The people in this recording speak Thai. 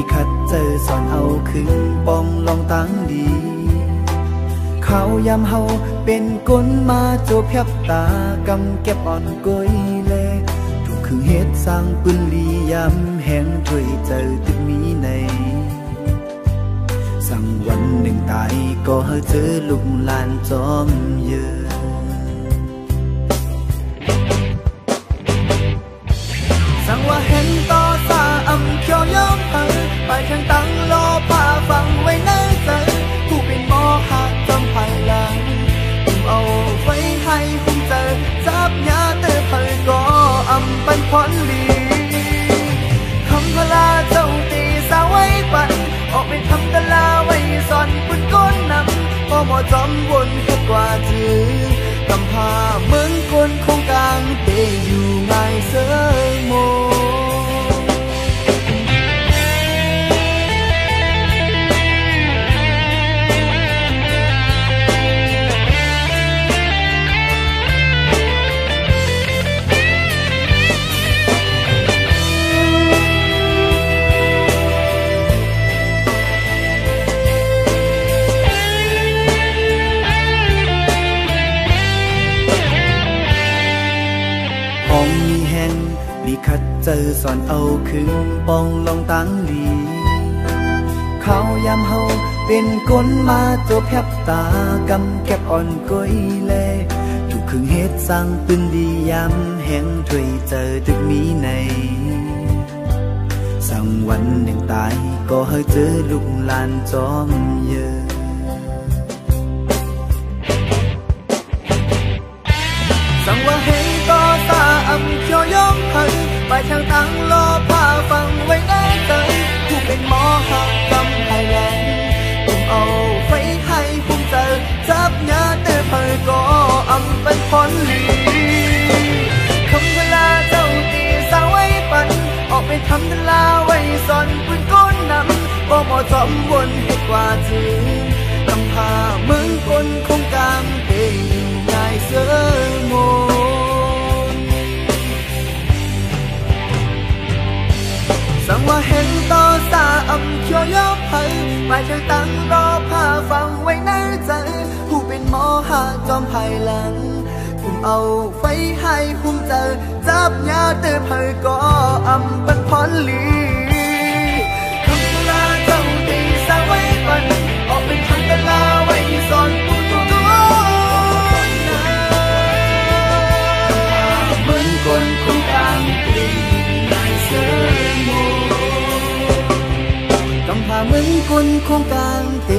ดีคัดเจอสอนเอาขึ้นปองลองตั้งดี เขายำเฮาเป็นก้นมาโจเพียบตากำเก็บอ่อนก้อยเลถูกคือเฮ็ดสร้างปืนลียำแหงถวยเจอตึกมีใน สั่งวันหนึ่งตายก็เจอลุกลานจอมเยอะสั่งว่าเห็นต่อสาอำเขียวยอ มเฮไปแข่งตั้งรอพาฟังไว้ในใจผู้เป็นหมอหักจำภายหลังอุ้มเอาไว้ให้คุ้มเจอจับยาเตอเพยก็อำป็นพรลีคำพลาเจ้าตีสาวไว้ปันออกไปทำตะลาไว้สอนปุ่นก้นนำพอหมอจอมวนเฮ็ดกว่าจือกำพาเหมือนคนคงกลางเตอยู่ง่ายเสยโม ลีคัดเจอสอนเอาคืนปองลองตังดีเขายำเฮาเป็นก้นมาโจบแพบตากำแก็บอ่อนก้อยแลถูกคึงเฮ็ดสร้างปืนดียำแห่งถวยเจอตึกมีใน สั่งวันหนึ่งตายก็เฮอเจอลูกลานจอมเยอะ ก็อำเป็นพรลีคำเวลาเจ้าตีสาวไว้ปัน ออกไปทำตลาไว้สอนปืนก้นนำบ่เหมาะจอมวนให้กว่าจือกำพาเมือนคนคงกลางเตอยู่ง่ายเสยโมสังว่าเห็นต่อสาอำเขียวยอมให้ไปทางตั้งรอพาฟังไว้นใจผู้เป็น หมอหาจอมภายหลังคุมเอาไฟให้คุมเจอจับยาเตอเพยก็อำเป็นพรลีคำลาเจ้าตีสาวไว้ปันออกเป็นทางตลาไว้สอนผู้ตัวเหมือนคนคงกลางปีนายเสยโมกำพาเหมือนคนโครงกลางเต